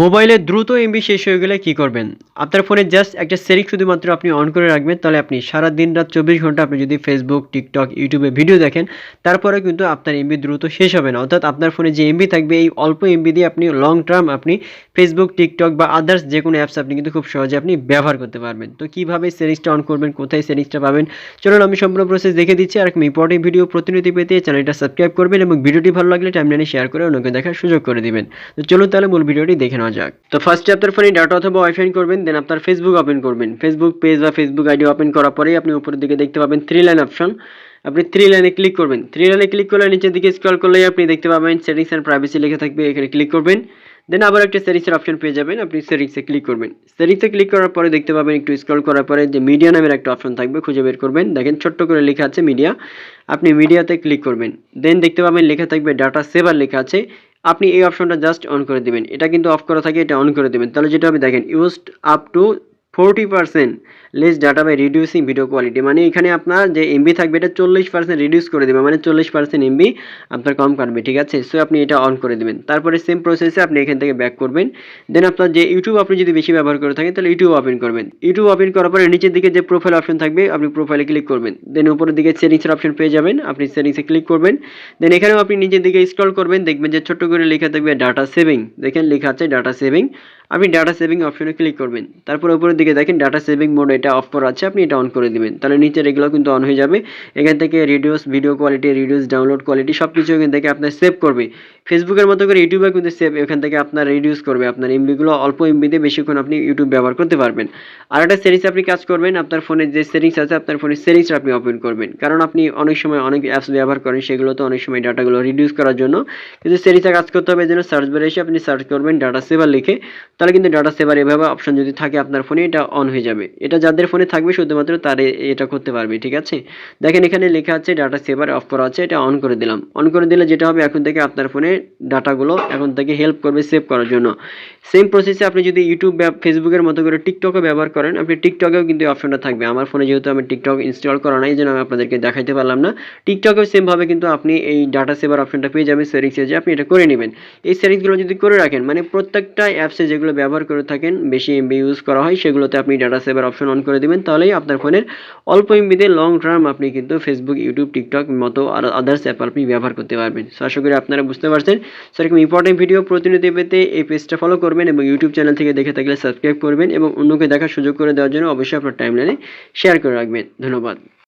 মোবাইলে দ্রুত এমবি শেষ হয়ে গেলে কী করবেন? আপনার ফোনে জাস্ট একটা সেটিং শুধুমাত্র আপনি অন করে রাখবেন, তাহলে আপনি সারা দিন রাত চব্বিশ ঘণ্টা আপনি যদি ফেসবুক টিকটক ইউটিউবে ভিডিও দেখেন তারপরে কিন্তু আপনার এমবি দ্রুত শেষ হবে না। অর্থাৎ আপনার ফোনে যে এমবি থাকবে, এই অল্প এমবি দিয়ে আপনি লং টার্ম আপনি ফেসবুক টিকটক বা আদার্স যে কোনো অ্যাপস আপনি কিন্তু খুব সহজে আপনি ব্যবহার করতে পারবেন। তো কীভাবে সেটিংসটা অন করবেন, কোথায় সেটিংসটা পাবেন, চলুন আমি সম্পূর্ণ প্রসেস দেখে দিচ্ছি। আর ইম্পর্টেন্ট ভিডিও প্রতিনিধি পেতে চ্যানেলটা সাবস্ক্রাইব করবেন এবং ভিডিওটি ভালো লাগলে টাইমলাইনে শেয়ার করে অন্যকে দেখার সুযোগ করে দিবেন। তো চলুন তাহলে মূল ভিডিওটি দেখে নেওয়া যাক। তো ফার্স্টে আপনার ফোনে ডাটা অথবা ওয়াইফাই করবেন দেন আপনার ফেসবুক ওপেন করবেন। ফেসবুক পেজ বা ফেসবুক আইডি ওপেন করার পরেই আপনি উপরের দিকে দেখতে পাবেন থ্রি লাইন অপশন আপনি থ্রি লাইনে ক্লিক করবেন। থ্রি লাইনে ক্লিক করলে নিচের দিকে স্ক্রল করলেই আপনি দেখতে পাবেন সেটিংস অ্যান্ড প্রাইভেসি লেখা থাকবে, এখানে ক্লিক করবেন। দেন আবার একটা সেটিংসের অপশন পেয়ে যাবেন, আপনি সেটিংসে ক্লিক করবেন। সেটিংসে ক্লিক করার পরে দেখতে পাবেন, একটু স্ক্রল করার পরে যে মিডিয়া নামের একটা অপশন থাকবে, খুঁজে বের করবেন। দেখেন ছোট্ট করে লেখা আছে মিডিয়া আপনি মিডিয়াতে ক্লিক করবেন। দেন দেখতে পাবেন লেখা থাকবে ডাটা সেভার লেখা আছে। আপনি এই অপশনটা জাস্ট অন করে দিবেন। এটা কিন্তু অফ করা থাকে, এটা অন করে দেবেন। তাহলে যেটা হবে দেখেন used up to forty percent less data by reducing video quality মানে এখানে আপনার যে এমবি থাকবে, এটা চল্লিশ পার্সেন্ট রিডিউস করে দেবে। মানে চল্লিশ পার্সেন্ট এমবি আপনার কম কাটবে, ঠিক আছে? সো আপনি এটা অন করে দেবেন। তারপরে সেম প্রসেসে আপনি এখান থেকে ব্যাক করবেন। দেন আপনার যে ইউটিউব আপনি যদি বেশি ব্যবহার করে থাকেন, তাহলে ইউটিউব ওপেন করবেন। ইউটিউব ওপেন করার পরে নিচের দিকে যে প্রোফাইল অপশন থাকবে, আপনি প্রোফাইলে ক্লিক করবেন। দেন উপরের দিকে সেটিংসের অপশন পেয়ে যাবেন। আপনি সেটিংসে ক্লিক করবেন। দেন এখানেও আপনি নিচের দিকে স্ক্রল করবেন। দেখবেন যে ছোট্ট করে লেখা থাকবে ডাটা সেভিং দেখেন লেখা আছে ডাটা সেভিং আপনি ডাটা সেভিং অপশনে ক্লিক করবেন। তারপর উপরের দিকে দেখেন ডাটা সেভিং মোড এটা অফ করা আছে, আপনি এটা অন করে দিবেন। তাহলে নিচের এগুলো কিন্তু অন হয়ে যাবে। এখান থেকে reduce video quality reduce download quality সব কিছু এখান থেকে আপনার সেভ করবে। ফেসবুকের মতো করে ইউটিউবে কিন্তু সেভ এখান থেকে আপনার রিডিউস করবে। আপনার এমবিগুলো অল্প এমবিতে বেশিক্ষণ আপনি ইউটিউব ব্যবহার করতে পারবেন। আর একটা সেটিংস আপনি কাজ করবেন, আপনার ফোনে যে সেটিংস আছে, আপনার ফোনের সেটিংস আপনি ওপেন করবেন। কারণ আপনি অনেক সময় অনেক অ্যাপস ব্যবহার করেন সেগুলোতে অনেক সময় ডাটাগুলো রিডিউস করার জন্য। কিন্তু সেটিংসে কাজ করতে হবে জন্য সার্চ বারে এসে আপনি সার্চ করবেন ডাটা সেভার লিখে। তাহলে কিন্তু ডাটা সেভার এভাবে অপশন যদি থাকে আপনার ফোনে এটা অন হয়ে যাবে। এটা যাদের ফোনে থাকবে, শুধুমাত্র তার এটা করতে পারবে, ঠিক আছে? দেখেন এখানে লেখা আছে ডাটা সেভার অফ করা আছে, এটা অন করে দিলাম। অন করে দিলে যেটা হবে, এখন থেকে আপনার ফোনে ডাটাগুলো এখন থেকে হেল্প করবে সেভ করার জন্য। সেম প্রসেসে আপনি যদি ইউটিউব ফেসবুকের মতো করে টিকটকও ব্যবহার করেন, আপনি টিকটকেও কিন্তু অপশনটা থাকবে। আমার ফোনে যেহেতু আমি টিকটক ইনস্টল করা নাই জন্য আমি আপনাদেরকে দেখাইতে পারলাম না। টিকটকেও সেমভাবে কিন্তু আপনি এই ডাটা সেভার অপশনটা পেয়ে যাবেন সেটিংসে যে আপনি এটা করে নেবেন। এই সেটিংসগুলো যদি করে রাখেন মানে প্রত্যেকটা অ্যাপসে যেগুলো ব্যবহার করে থাকেন, বেশি এমবি ইউজ করা হয়, সেগুলোতে আপনি ডাটা সেভার অপশন অন করে দিবেন। তাহলেই আপনার ফোনের অল্প এমবিতে লং টার্ম আপনি কিন্তু ফেসবুক ইউটিউব টিকটক মতো আর আদার্স অ্যাপ আপনি ব্যবহার করতে পারবেন। সো আশা করি আপনারা বুঝতে পারছেন। সেরকম ইম্পর্টেন্ট ভিডিও প্রতিনিধি পেতে এই পেজটা ফলো করবেন এবং ইউটিউব চ্যানেল থেকে দেখে থাকলে সাবস্ক্রাইব করবেন এবং অন্যকে দেখার সুযোগ করে দেওয়ার জন্য অবশ্যই আপনার টাইমলাইনে শেয়ার করে রাখবেন। ধন্যবাদ।